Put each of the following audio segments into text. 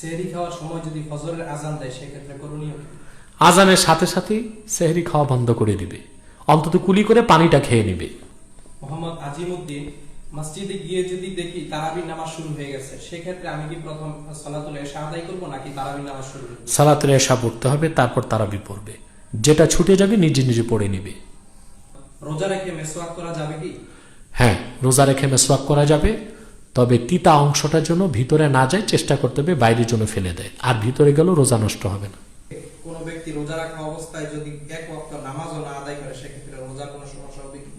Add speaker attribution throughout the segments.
Speaker 1: সেহরি খাওয়ার সময় যদি ফজরের আজান দেয় সেক্ষেত্রে করণীয়
Speaker 2: আজানের সাথে সাথেই সেহরি খাওয়া বন্ধ করে দিবে। অন্তত কুলি করে পানিটা খেয়ে নিবে।
Speaker 1: মোহাম্মদ আজিমউদ্দিন মসজিদে গিয়ে যদি দেখি তারাবির নামাজ শুরু হয়ে গেছে সেক্ষেত্রে আমি কি প্রথম সলাতুল এশা আদায় করব নাকি তারাবির নামাজ শুরু করব?
Speaker 2: সালাতের এসা পড়তে হবে তারপর তারাবি পড়বে। যেটা ছুটে যাবে নিজে নিজে পড়ে নিবে।
Speaker 1: রোজা রেখে মেসওয়াক করা যাবে কি?
Speaker 2: হ্যাঁ রোজা রেখে মেসওয়াক করা যাবে। তবে তিতা অংশটার জন্য ভিতরে না যায় চেষ্টা করতে হবে বাইরের জন্য ফেলে দেয় আর ভিতরে গেলেও রোজা নষ্ট হবে না।
Speaker 1: কোনো ব্যক্তি রোজা রাখা অবস্থায় যদি এক ওয়াক্ত নামাজও না আদায় করে সেক্ষেত্রে রোজার কোনো সমস্যা হবে কি?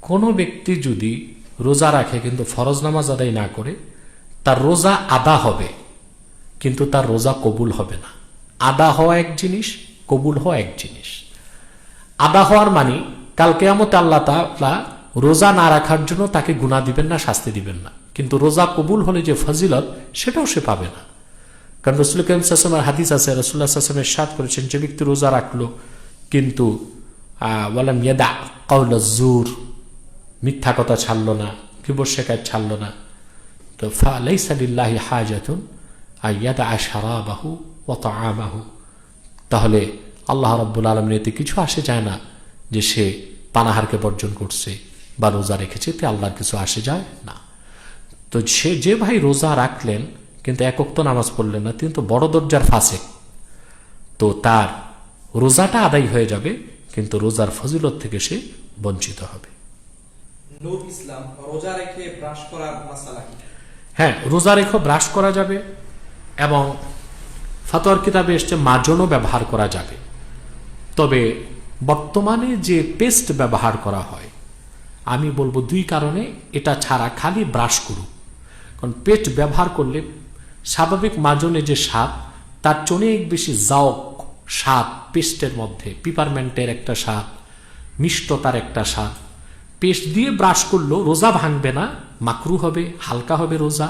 Speaker 2: কোনো ব্যক্তি যদি রোজা রাখে কিন্তু ফরজ নামাজ আদায় না করে তার রোজা আদা হবে কিন্তু তার রোজা কবুল হবে না। আদা হওয়া এক জিনিস কবুল হওয়া এক জিনিস। আদা হওয়ার মানে কালকে কেয়ামতে আল্লাহ রোজা না রাখার জন্য তাকে গুণা দিবেন না, শাস্তি দিবেন না। কিন্তু রোজা কবুল হলে যে ফজিলত, সেটাও সে পাবে না। কারণ রসুল করিম সাসমের হাদিস আছে রসুল্লাহ সাসমের সাত করেছেন, যে ব্যক্তি রোজা রাখল, কিন্তু ইয়াদা জুর মিথ্যা কথা ছাড়লো না, কিবর শেখায় ছাড়লো না। তো ফালাইসালিল্লাহি হাজাতুন আয়াদা আশারাবাহু ও আমাহু তাহলে আল্লাহ রব্বুল আলমের এতে কিছু আসে যায় না যে সে পানাহারকে বর্জন করছে। বা রোজা রেখেছে এতে আল্লাহর কিছু আসে যায় না। তো সে যে ভাই রোজা রাখলেন কিন্তু একক তো নামাজ পড়লেন না তিনি তো বড় দরজার ফাঁসে তো তার রোজাটা আদায় হয়ে যাবে কিন্তু রোজার ফজিলত থেকে সে বঞ্চিত হবে। হ্যাঁ রোজা রেখো ব্রাশ করা যাবে এবং ফাতোয়ার কিতাবে এসছে মাজনও ব্যবহার করা যাবে। তবে বর্তমানে যে পেস্ট ব্যবহার করা হয় আমি বলব দুই কারণে এটা ছাড়া খালি ব্রাশ করুক কারণ পেস্ট ব্যবহার করলে স্বাভাবিক মাজনে যে স্বাদ, তার অনেক বেশি জাওক স্বাদ, পেস্টের মধ্যে পিপারমেন্টের একটা স্বাদ, মিষ্টতার একটা স্বাদ। পেস্ট দিয়ে ব্রাশ করলেও রোজা ভাঙবে না, মাকরু হবে, হালকা হবে রোজা।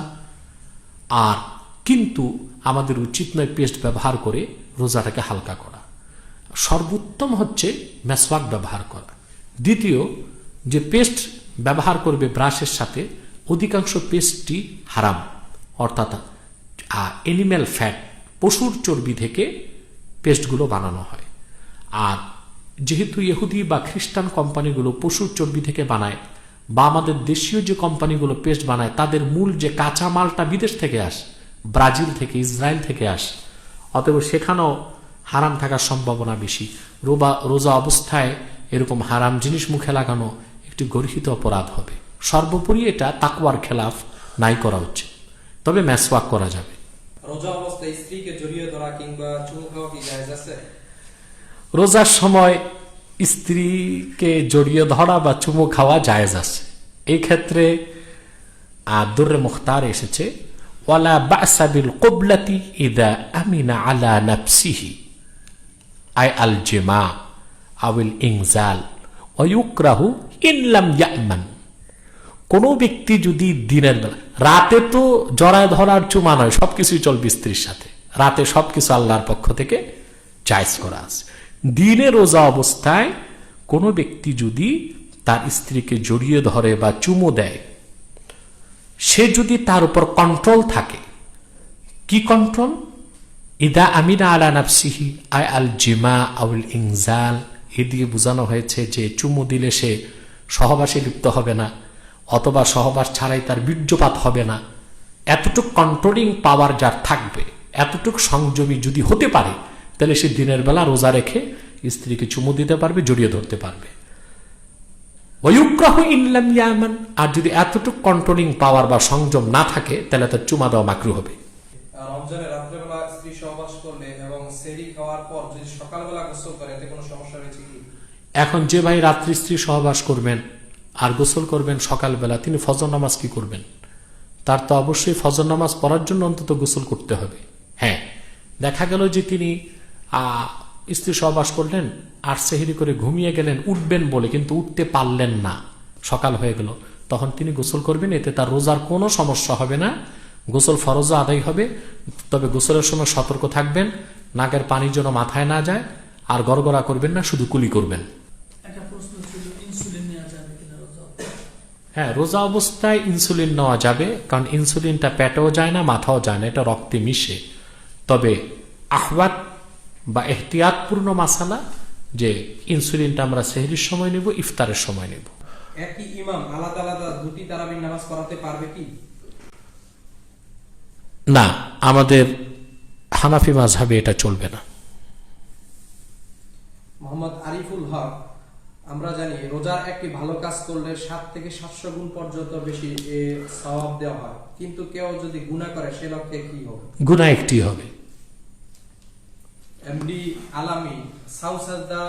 Speaker 2: আর কিন্তু আমাদের উচিত নয় পেস্ট ব্যবহার করে রোজাটাকে হালকা করা। সর্বোত্তম হচ্ছে মেসওয়াক ব্যবহার করা। দ্বিতীয় যে পেস্ট ব্যবহার করবে ব্রাশের সাথে, অধিকাংশ পেস্টটি হারাম। অর্থাৎ এনিম্যাল ফ্যাট পশুর চর্বি থেকে পেস্টগুলো বানানো হয়। আর যেহেতু ইহুদি বা খ্রিস্টান কোম্পানিগুলো পশুর চর্বি থেকে বানায়, বা আমাদের দেশীয় যে কোম্পানিগুলো পেস্ট বানায়, তাদের মূল যে কাঁচা মালটা বিদেশ থেকে আসে, ব্রাজিল থেকে, ইসরায়েল থেকে আসে, অতএব সেখানেও হারাম থাকার সম্ভাবনা বেশি। রোবা, রোজা অবস্থায় এরকম হারাম জিনিস মুখে লাগানো একটি গর্হিত অপরাধ হবে। সর্বোপরি এটা তাকওয়ার খেলাফ নাই করা উচিত। তবে ম্যাসওয়াক করা যাবে।
Speaker 1: রোজা অবস্থায় স্ত্রীকে জড়িয়ে ধরা কিংবা চুমু খাওয়া কি জায়েজ আছে?
Speaker 2: রোজার সময় স্ত্রীকে জড়িয়ে ধরা বা চুমু খাওয়া জায়েজ আছে। এই ক্ষেত্রে দুর্রে মুখতার এসেছে ওয়ালা বাসাবিল কবলাতি ইদা আমিনা আলা নাফসিহি আই আল জেমা আউল ইংজাল ইনলাম ইয়ামান। কোনো ব্যক্তি যদি দিনের বেলা, রাতে তো জড়ায় ধরার চুমা নয়, সবকিছুই চলবে স্ত্রীর সাথে। রাতে সবকিছু আল্লাহর পক্ষ থেকে চাইজ করা আছে। দিনে রোজা অবস্থায় কোনো ব্যক্তি যদি তার স্ত্রীকে জড়িয়ে ধরে বা চুমো দেয়, সে যদি তার উপর কন্ট্রোল থাকে, কি কন্ট্রোল ইদা আমিনা আলা নাফসিহি আই আল জিমা আউল ইংজাল। এ দিয়ে বোঝানো হয়েছে যে চুমু দিলে সে সহবাসে লিপ্ত হবে না, অথবা সহবাস ছাড়াই তার বীর্যপাত হবে না। এতটুক কন্ট্রোলিং পাওয়ার যার থাকবে, এতটুক সংযমী যদি হতে পারে, তাহলে সে দিনের বেলা রোজা রেখে স্ত্রীকে চুমু দিতে পারবে, জড়িয়ে ধরতে পারবে। ইয়ামান, আর যদি এতটুক কন্ট্রোলিং পাওয়ার বা সংযম না থাকে, তাহলে তার চুমা দেওয়া মাকরু হবে। এখন যে ভাই রাত্রি স্ত্রী সহবাস করবেন আর গোসল করবেন সকালবেলা, তিনি ফজর নামাজ কি করবেন? তার তো অবশ্যই ফজর নামাজ পড়ার জন্য অন্তত গোসল করতে হবে। হ্যাঁ দেখা গেল যে তিনি স্ত্রী সহবাস করলেন, আর সেহেরি করে ঘুমিয়ে গেলেন, উঠবেন বলে, কিন্তু উঠতে পারলেন না। সকাল হয়ে গেল। তখন তিনি গোসল করবেন, এতে তার রোজার কোনো সমস্যা হবে না। গোসল ফরজও আদায় হবে, তবে গোসলের সময় সতর্ক থাকবেন, নাকের পানি যেন মাথায় না যায়, আর গড়গড়া করবেন না, শুধু কুলি করবেন
Speaker 3: একটা প্রশ্ন ছিল ইনসুলিন নেওয়া যাবে কিনা রোজা
Speaker 2: হ্যাঁ রোজা অবস্থায় ইনসুলিন নেওয়া যাবে কারণ ইনসুলিনটা পেটেও যায় না মাথাও যায় না এটা রক্তে মিশে। তবে আহ্বাত বা এহতিয়াতপূর্ণ মাসালা যে ইনসুলিনটা আমরা সেহরির সময় নেব ইফতারের সময় নেব।
Speaker 1: একই ইমাম আলাদা আলাদা দুটি তারাবির নামাজ পড়াতে পারবে কি?
Speaker 2: না আমাদের হানাফি মাঝহাবে এটা চলবে না।
Speaker 1: মোহাম্মদ আরিফুল হক আমরা জানি রোজার একটি ভালো কাজ করলে সাত থেকে সাতশো গুণ পর্যন্ত বেশি সওয়াব দেওয়া হয়। কিন্তু কেউ যদি গুণা করে সে লক্ষ্যে কি হবে?
Speaker 2: গুণা একটি হবে।
Speaker 1: এমডি আলামি সাউসাজদা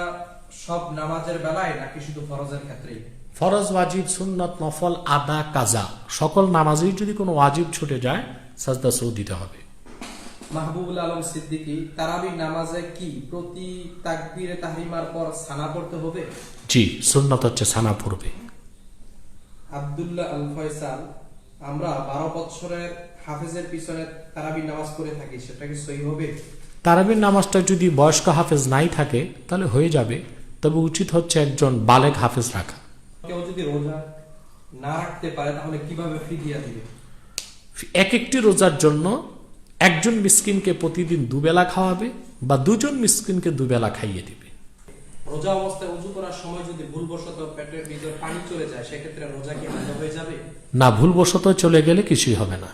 Speaker 1: সব নামাজের বেলায় নাকি শুধু ফরজের ক্ষেত্রেই?
Speaker 2: ফরজ ওয়াজিব সুন্নত নফল আদা কাজা সকল নামাজেই যদি কোনো ওয়াজিব ছুটে যায় সাজদা সৌ দিতে হবে।
Speaker 1: মাহবুবুল আলম সিদ্দিকী তারাবির নামাজে কি প্রতি তাকবীরে তাহরিমার পর সানা পড়তে হবে?
Speaker 2: জি সুন্নত হচ্ছে সানা পড়বে।
Speaker 1: আব্দুল্লাহ আল ফয়সাল আমরা বারো বছরের হাফেজের পিছনে তারাবির নামাজ পড়ে থাকি সেটা কি সই হবে?
Speaker 2: তারাবির নামাজটা যদি বয়স্ক হাফেজ নাই থাকে তাহলে হয়ে যাবে। তবে উচিত হচ্ছে একজন বালেক হাফেজ রাখা।
Speaker 1: কেউ যদি রোজা না রাখতে পারে তাহলে কীভাবে ফিদিয়া দিবে?
Speaker 2: এক একটি রোজার জন্য একজন মিসকিনকে প্রতিদিন দুবেলা খাওয়াবে বা দুজন মিসকিনকে দুবেলা খাইয়ে দিবে।
Speaker 1: রোজা অবস্থায় উজু করার সময় যদি ভুলবশত পেটের ভিতর পানি চলে যায় সেক্ষেত্রে রোজা কি বন্ধ হয়ে যাবে?
Speaker 2: না ভুলবশত চলে গেলে কিছুই হবে না।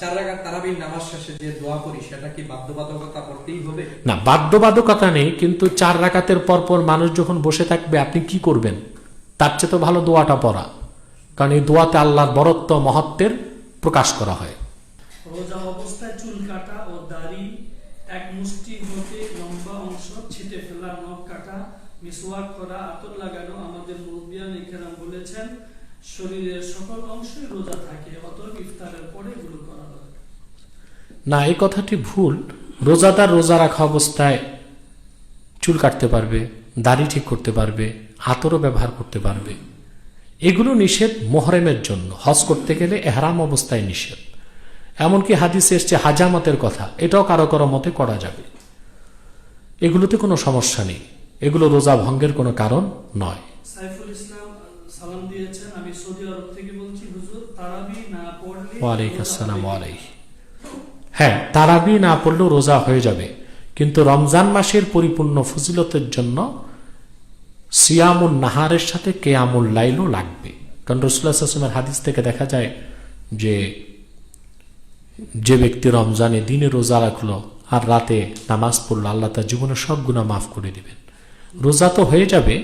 Speaker 1: চার রাকাত তারাবির নামাজ শেষে যে দোয়া করি সেটা কি বাধ্যবাধকতা করতেই হবে?
Speaker 2: না বাধ্যবাধকতা নেই কিন্তু চার রাকাতের পর পর মানুষ যখন বসে থাকবে আপনি কি করবেন? তার চেয়ে তো ভালো দোয়াটা পড়া। কারণ এই দোয়াতে আল্লাহর বরত্ব মহত্বের প্রকাশ করা হয়।
Speaker 3: রোজা অবস্থায় চুল কাটা ও দাড়ি এক মুষ্টি হতে লম্বা অংশ ছিটে ফেলা নখ কাটা মিসওয়াক করা, আতর লাগানো আমাদের মুরব্বিয়ান ইকরাম বলেছেন, শরীরের সকল অংশই রোজা থাকে, অতএব ইফতারের পরে এগুলো করা দরকার।
Speaker 2: না, এই কথাটি ভুল। রোজাদার রোজা রাখা অবস্থায় চুল কাটতে পারবে, দাড়ি ঠিক করতে পারবে, আতরও ব্যবহার করতে পারবে। এগুলো নিষেধ মোহরেমের জন্য। হজ করতে গেলে এহরাম অবস্থায় নিষেধ। এমনকি হাদিসে এসছে হাজামতের কথা। এটাও কারও কারও মতে করা যাবে। এগুলোতে কোনো সমস্যা নেই। এগুলো রোজা ভঙ্গের কোনো কারণ নয়।
Speaker 3: সাইফুল ইসলাম সালাম দিয়েছেন আমি সৌদি আরব থেকে বলছি হুজুর তারাবি না পড়লে
Speaker 2: ওয়ালাইকুম আসসালাম
Speaker 3: হবে।
Speaker 2: হ্যাঁ তারাবি না পড়লেও রোজা হয়ে যাবে। কিন্তু রমজান মাসের পরিপূর্ণ ফজিলতের জন্য সিয়ামুল নাহারের সাথে কেয়ামুল লাইলও লাগবে। কারণ রসুল্লাহ আসলামের হাদিস থেকে দেখা যায় যে যে ব্যক্তি রমজানে দিনে রোজা রাখল আর রাতে নামাজ পড়ল আল্লাহ তার জীবনে সব গুণা মাফ করে দিবেন। রোজা তো হয়ে যাবে,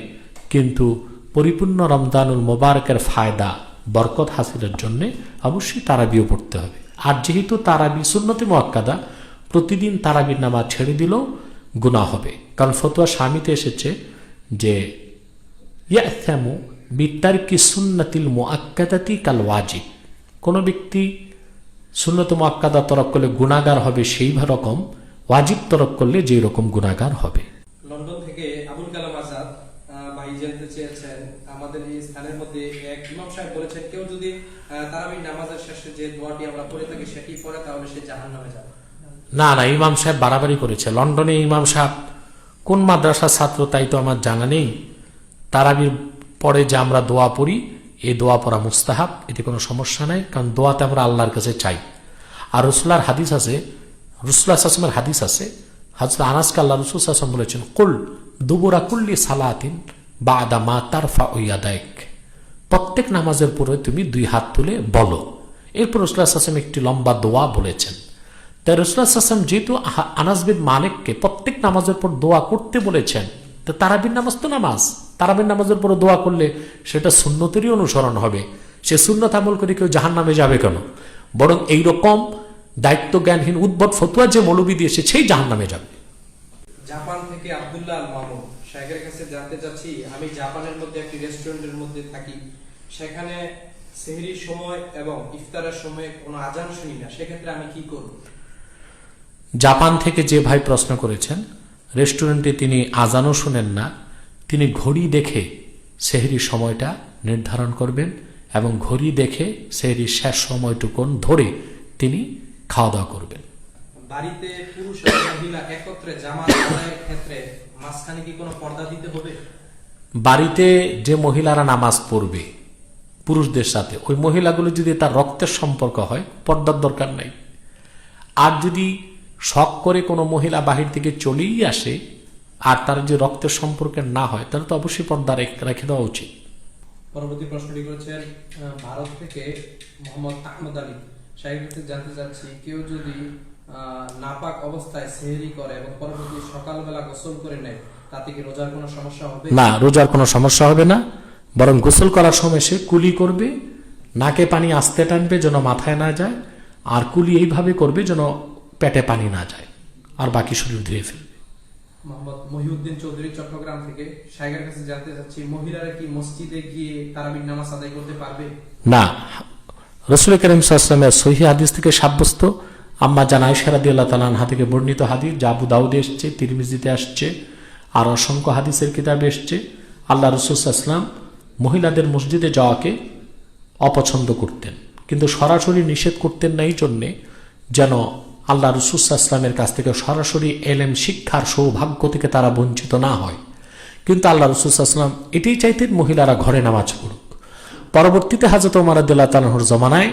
Speaker 2: কিন্তু পরিপূর্ণ রমজানুল মোবারকের ফায়দা, বরকত হাসিলের জন্য অবশ্যই তারাবিও পড়তে হবে। আর যেহেতু তারাবি সুন্নতি মোয়াক্কাদা, প্রতিদিন তারাবির নামাজ ছেড়ে দিলেও গুণা হবে। কারণ ফতুয়া স্বামীতে এসেছে যে ইয়াথ্যামু কি সুন্নাতিল মোয়াক্কাদাতি কাল ওয়াজিব। কোনো ব্যক্তি সুন্নত মোয়াক্কাদা তরক করলে গুণাগার হবে সেই রকম, ওয়াজিব তরক করলে যেই রকম গুণাগার হবে
Speaker 1: লন্ডন থেকে আবুল কালাম আজাদ আহ, ভাই জানতে চেয়েছেন আমাদের এই স্থানের মধ্যে এক ইমাম সাহেব বলেছেন কেউ যদি আহ, তারাবির নামাজের শেষে যে দোয়াটি আমরা পড়ে থাকি সেটি পড়ে তাহলে সে জাহান নামে যাবে
Speaker 2: না না, ইমাম সাহেব বাড়াবাড়ি করেছে। লন্ডনে ইমাম সাহেব, কোন মাদ্রাসার ছাত্র তাই তো আমার জানা নেই। তারাবির পরে যে আমরা দোয়া পড়ি, এই দোয়া পড়া মুস্তাহাব, এতে কোনো সমস্যা নাই, কারণ দোয়াতে আমরা আল্লাহর কাছে চাই। আর রসুল্লার হাদিস আছে রসুল্লাহ আসলামের হাদিস আছে হাজরত আনাসকে আল্লাহ রসুল আসলাম বলেছেন, কুল দুবুরা কুল্লি সালাতিন বা আদা মা তারফা ওয়াদায়ক প্রত্যেক নামাজের পরে তুমি দুই হাত তুলে বলো। এরপর রসুল্লাহ আসলাম একটি লম্বা দোয়া বলেছেন। তাই আসলাম যেহেতু আহা- আনাস মালিককে প্রত্যেক নামাজের পর দোয়া করতে বলেছেন, তো তারাবির নামাজ তো নামাজ। তারাবির নামাজের পর দোয়া করলে সেটা সুন্নতেরই অনুসরণ হবে। সে সুন্নত আমল করে কেউ জাহান নামে যাবে কেন? বরং এইরকম দায়িত্ব জ্ঞানহীন উদ্ভট ফতুয়া যে মৌলবি দিয়েছে সেই জাহান নামে যাবে।
Speaker 1: জাপান থেকে আব্দুল্লাহ মামুন শেখের কাছে জানতে চাচ্ছি, আমি জাপানের মধ্যে একটি রেস্টুরেন্টের মধ্যে থাকি। সেখানে সেহরির সময় এবং ইফতারের সময় কোনো আজান শুনি না, সেক্ষেত্রে আমি কি করব?
Speaker 2: জাপান থেকে যে ভাই প্রশ্ন করেছেন রেস্টুরেন্টে তিনি আজানও শুনেন না তিনি ঘড়ি দেখে সেহরির সময়টা নির্ধারণ করবেন এবং ঘড়ি দেখে সেহরির শেষ সময়টুকুন ধরে তিনি খাওয়া দাওয়া করবেন।
Speaker 1: বাড়িতে পুরুষ এবং মহিলা একত্রে জামাত আদায়ের ক্ষেত্রে মাঝখানে কি কোনো পর্দা দিতে হবে?
Speaker 2: বাড়িতে যে মহিলারা নামাজ পড়বে পুরুষদের সাথে ওই মহিলাগুলো যদি তার রক্তের সম্পর্ক হয় পর্দার দরকার নাই। আর যদি শখ করে কোনো মহিলা বাহির থেকে চলেই আসে আর তার যে রক্তের সম্পর্কের না হয় তাহলে তো অবশ্যই পর্দা রেখে দেওয়া উচিত।
Speaker 1: পরবর্তী প্রশ্নটি করেছেন ভারত থেকে মোহাম্মদ আহমদ আলী। সাহেব জানতে চাচ্ছি কেউ যদি নাপাক অবস্থায় সেহরি করে এবং পরবর্তী সকালবেলা গোসল করে নেয় তাতে কি রোজার কোনো সমস্যা হবে?
Speaker 2: না রোজার কোনো সমস্যা হবে না। বরং গোসল করার সময় সে কুলি করবে নাকে পানি আস্তে টানবে যেন মাথায় না যায় আর কুলি এইভাবে করবে যেন পেটে পানি না যায় আর বাকি শরীর ধুয়ে ফেলবে।
Speaker 1: মোহাম্মদ মহিউদ্দিন চৌধুরী চট্টগ্রাম থেকে সাহেবের কাছে জানতে চাচ্ছি মহিলারা কি মসজিদে গিয়ে তারাবির নামাজ আদায় করতে পারবে?
Speaker 2: না। রসুল করিম সাল্লামের সহি হাদিস থেকে সাব্যস্ত। আম্মা জানাই সারাদি আল্লাহ তালানহা থেকে বর্ণিত হাদিস আবু দাউদে এসছে তিরমিজিতে আসছে আর অসংখ্য হাদিসের কিতাবে এসছে। আল্লাহ রসুলাম মহিলাদের মসজিদে যাওয়াকে অপছন্দ করতেন কিন্তু সরাসরি নিষেধ করতেন না এই জন্যে যেন আল্লাহ রসুলামের কাছ থেকে সরাসরি এলেম, শিক্ষার সৌভাগ্য থেকে তারা বঞ্চিত না হয়। কিন্তু আল্লাহ রসুলাম এটাই চাইতেন মহিলারা ঘরে নামাজ পড়ুক। পরবর্তীতে হাজরত ওমারদুল্লাহ তালাহর জমানায়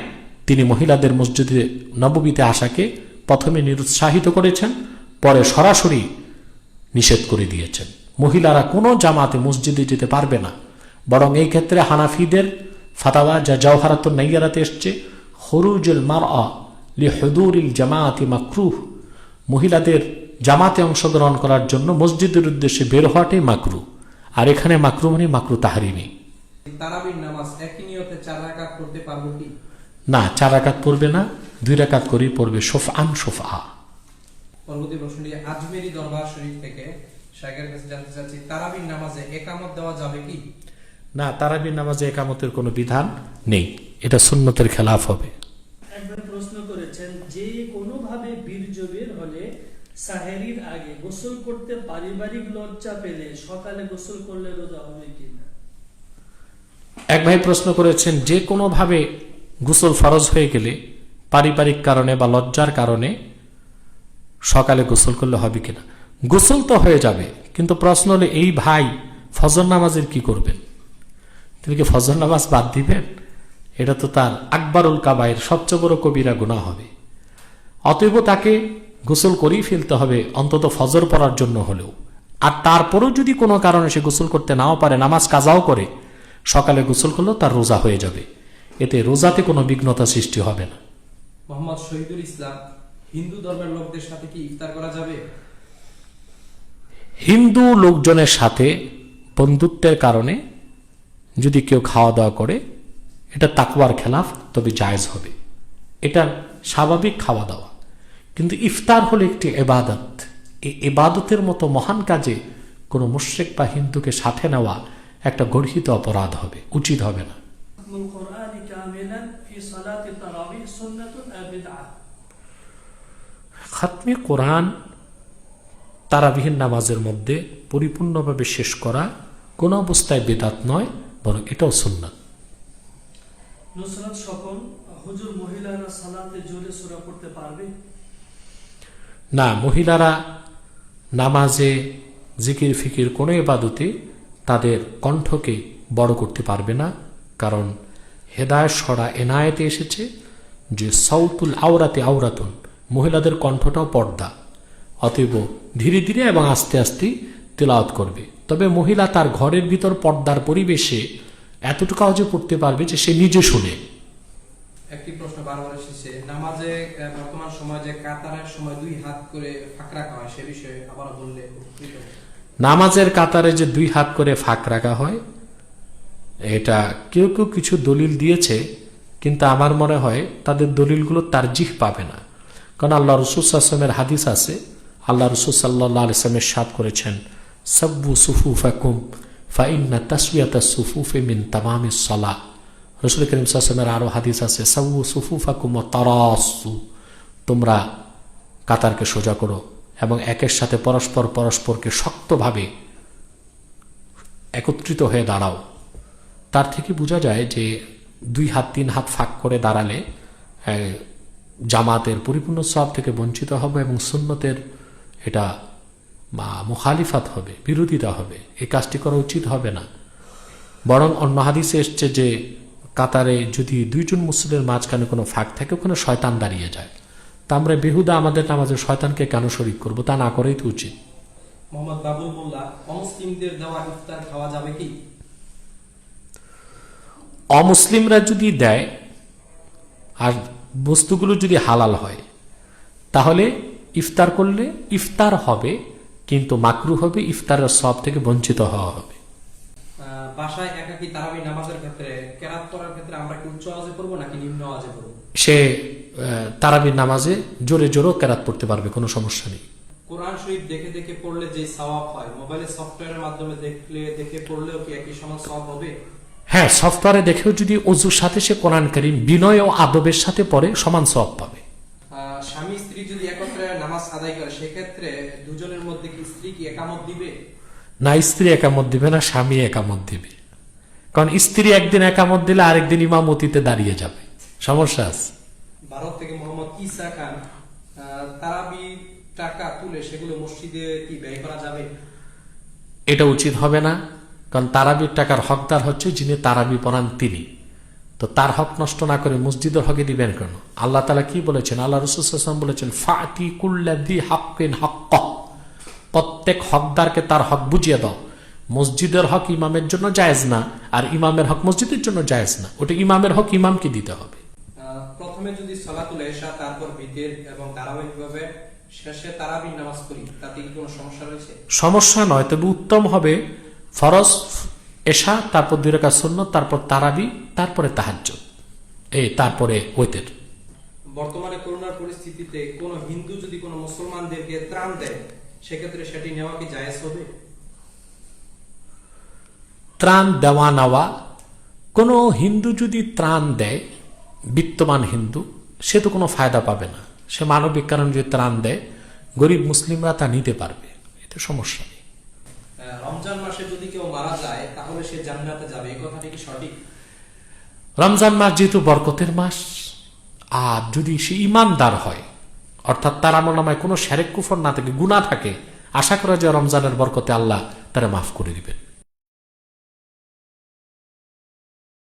Speaker 2: তিনি মহিলাদের মসজিদে, নববীতে আসাকে প্রথমে নিরুৎসাহিত করেছেন, পরে সরাসরি নিষেধ করে দিয়েছেন। মহিলারা কোনো জামাতে মসজিদে যেতে পারবে না। বরং এই ক্ষেত্রে হানাফিদের ফাতাওয়া যা জওহারাত নাইয়ারাতে এসছে হরুজুল মার লি হদুরিল জামায়াতি মাকরুহ। মহিলাদের জামাতে অংশগ্রহণ করার জন্য মসজিদের উদ্দেশ্যে বের হওয়াটাই মাকরু। আর এখানে মাকরু মানে মাকরু তাহারিমি
Speaker 1: তারাবির নামাজ একই নিয়তে চার রাকাত করতে পারব কি?
Speaker 2: না চার রাকাত পড়বে না দুই রাকাত করেই পড়বে সোফ আন সোফ আ
Speaker 1: পরবর্তী প্রশ্নটি আজমেরি দরবার শরীফ থেকে সাহেবের কাছে জানতে চাচ্ছি তারাবির নামাজে একামত দেওয়া যাবে কি?
Speaker 2: না তারাবির নামাজে একামতের কোনো বিধান নেই। এটা সুন্নতের খেলাফ হবে।
Speaker 3: প্রশ্ন করেছেন, যে কোনোভাবে বীর্য বের হলে সাহেরির আগে গোসল করতে পারিবারিক লজ্জা পেলে সকালে গোসল করলে রোজা হবে কিনা?
Speaker 2: এক ভাই প্রশ্ন করেছেন, যে কোনোভাবে গোসল ফরজ হয়ে গেলে পারিবারিক কারণে বা লজ্জার কারণে সকালে গোসল করলে হবে কিনা? গোসল তো হয়ে যাবে, কিন্তু প্রশ্ন হলো, এই ভাই ফজর নামাজের কি করবেন? তিনি কি ফজর নামাজ বাদ দিবেন? এটা তো তার আকবরুল কাবায়ের সবচেয়ে বড় কবিরা গুণা হবে। অতএব তাকে গোসল করেই ফেলতে হবে অন্তত ফজর পড়ার জন্য হলেও। আর তারপরেও যদি কোনো কারণে সে গোসল করতে নাও পারে নামাজ কাজাও করে সকালে গোসল করলেও তার রোজা হয়ে যাবে। এতে রোজাতে কোনো বিঘ্নতা সৃষ্টি হবে না।
Speaker 1: মোহাম্মদ শহীদুল ইসলাম হিন্দু ধর্মের লোকদের সাথে কি ইফতার করা যাবে?
Speaker 2: হিন্দু লোকজনের সাথে বন্ধুত্বের কারণে যদি কেউ খাওয়া দাওয়া করে এটা তাকওয়ার খেলাফ তবে জায়েজ হবে। এটা স্বাভাবিক খাওয়া দাওয়া। কিন্তু ইফতার হলো একটি এবাদত। এই এবাদতের মতো মহান কাজে কোনো মুশ্রেক বা হিন্দুকে সাথে নেওয়া একটা গর্হিত অপরাধ হবে উচিত হবে না। খাতমে কোরআন তারাবিহীন নামাজের মধ্যে পরিপূর্ণভাবে শেষ করা কোনো অবস্থায় বেদাত নয় বরং এটাও সুন্নাত।
Speaker 3: নুসরাত স্বপন হুজুর মহিলারা সালাতে জোরে পড়তে পারবে?
Speaker 2: না, মহিলারা নামাজে জিকির ফিকির কোনো এবাদতে তাদের কণ্ঠকে বড় করতে পারবে না, কারণ হেদায়ত সরা এনায়েতে এসেছে যে সৌতুল আওরাতে আওরাতুন, মহিলাদের কণ্ঠটাও পর্দা। অতএব ধীরে ধীরে এবং আস্তে আস্তে তেলাওয়াত করবে। তবে মহিলা তার ঘরের ভিতর পর্দার পরিবেশে এতটুকু যে পড়তে পারবে যে সে নিজে শুনে।
Speaker 1: একটি প্রশ্ন বারবার এসেছে নামাজে বর্তমান সময় যে কাতারের সময় দুই হাত করে ফাঁক রাখা হয় সে বিষয়ে আবার বললে
Speaker 2: নামাজের কাতারে যে দুই হাত করে ফাঁক রাখা হয় এটা কেউ কেউ কিছু দলিল দিয়েছে কিন্তু আমার মনে হয় তাদের দলিলগুলো তার জিহ পাবে না। কারণ আল্লাহ রসুলের হাদিস আছে আল্লাহ রসুল সাল্লাহ আলিয়ামের সাদ করেছেন সব্বু সুফু ফাকুম ফাইন্না তাসবিয়াতা সুফুফে মিন তামামি সলা রসুল করিম সাসমের আরও হাদিস আছে সব্বু সুফু ফাকুম ও তারাসু তোমরা কাতারকে সোজা করো এবং একের সাথে পরস্পর পরস্পরকে শক্তভাবে একত্রিত হয়ে দাঁড়াও। তার থেকে বোঝা যায় যে দুই হাত, তিন হাত ফাঁক করে দাঁড়ালে জামাতের পরিপূর্ণ সব থেকে বঞ্চিত হবে এবং সুন্নতের এটা বা মুখালিফাত হবে বিরোধিতা হবে এই কাজটি করা উচিত হবে না। বরং অন্য হাদিসে এসছে যে কাতারে যদি দুইজন মুসলিমের মাঝখানে কোনো ফাঁক থাকে ওখানে শয়তান দাঁড়িয়ে যায়। তা আমরা বেহুদা আমাদের নামাজে শয়তানকে কেন শরিক করব তা না করেই তো উচিত।
Speaker 1: মোহাম্মদ বাবুল মোল্লা অমুসলিমদের দেওয়া ইফতার খাওয়া যাবে কি?
Speaker 2: অমুসলিমরা যদি দেয় আর বস্তুগুলো যদি হালাল হয় তাহলে ইফতার করলে ইফতার হবে কিন্তু মাকরু হবে ইফতারের সব থেকে বঞ্চিত হওয়া হবে।
Speaker 1: আহ, বাসায় একাকি তারাবি নামাজের ক্ষেত্রে কেরাত করার ক্ষেত্রে আমরা কি উচ্চ আওয়াজে পড়ব নাকি নিম্ন আওয়াজে পড়ব?
Speaker 2: সে আহ, নামাজে জোরে জোরেও কেরাত পড়তে পারবে কোনো সমস্যা নেই।
Speaker 1: কোরআন শরীফ দেখে দেখে পড়লে যে সওয়াব হয় মোবাইলের সফটওয়্যারের মাধ্যমে দেখলে দেখে পড়লেও কি একই সমান সওয়াব হবে?
Speaker 2: হ্যাঁ সফটওয়্যারে দেখেও যদি অজুর সাথে সে কোরআন করিম বিনয় ও আদবের সাথে পড়ে সমান সব পাবে।
Speaker 1: স্বামী স্ত্রী যদি একত্রে আদায় করে সেক্ষেত্রে দুজনের মধ্যে কি স্ত্রী কি একামত দিবে?
Speaker 2: না স্ত্রী একামত দিবে না স্বামী একামত দিবে। কারণ স্ত্রী একদিন একামত দিলে আরেকদিন ইমামতিতে দাঁড়িয়ে যাবে। সমস্যা আছে?
Speaker 1: ভারত থেকে মোহাম্মদ ইসা খান তারাবি টাকা তুলে সেগুলো মসজিদে কি ব্যয় করা যাবে?
Speaker 2: এটা উচিত হবে না কারণ তারাবির টাকার হকদার হচ্ছে যিনি তারাবি পড়ান তিনি। তো তার হক নষ্ট না করে মসজিদের হকে দিবেন কেন? আল্লাহ তালা কি বলেছেন? আল্লাহ রসুলাম বলেছেন ফাতি কুল্লাদি হকিন হক প্রত্যেক হকদারকে তার হক বুঝিয়ে দাও। মসজিদের হক ইমামের জন্য জায়েজ না আর ইমামের হক মসজিদের জন্য জায়েজ না। ওটা ইমামের হক ইমামকে দিতে হবে।
Speaker 1: প্রথমে যদি সলাতুল এশা তারপর এবং ধারাবাহিকভাবে শেষে নামাজ পড়ি তাতে কি কোনো সমস্যা রয়েছে?
Speaker 2: সমস্যা নয় তবে উত্তম হবে ফরজ এশা তারপর দুই রেখা শূন্য তারপর তারাবি তারপরে তাহাজ্জ এই তারপরে ওয়েতের।
Speaker 1: বর্তমানে করোনার পরিস্থিতিতে কোন হিন্দু যদি কোনো মুসলমানদেরকে ত্রাণ দেয় সেক্ষেত্রে সেটি নেওয়া কি জায়েজ হবে?
Speaker 2: ত্রাণ দেওয়া নেওয়া কোনো হিন্দু যদি ত্রাণ দেয় বিত্তমান হিন্দু সে তো কোনো ফায়দা পাবে না। সে মানবিক কারণে যদি ত্রাণ দেয় গরিব মুসলিমরা তা নিতে পারবে। এতে সমস্যা নেই।
Speaker 1: রমজান মাসে যদি কেউ মারা যায় তাহলে সে জান্নাতে যাবে, এই কি সঠিক?
Speaker 2: রমজান মাস যেহেতু বরকতের মাস, আর যদি সে ইমানদার হয়, অর্থাৎ তার আমল নামায় কোনো শ্যারেক কুফর না থাকে গুণা থাকে, আশা করা যায় রমজানের বরকতে আল্লাহ তারা মাফ করে দিবেন।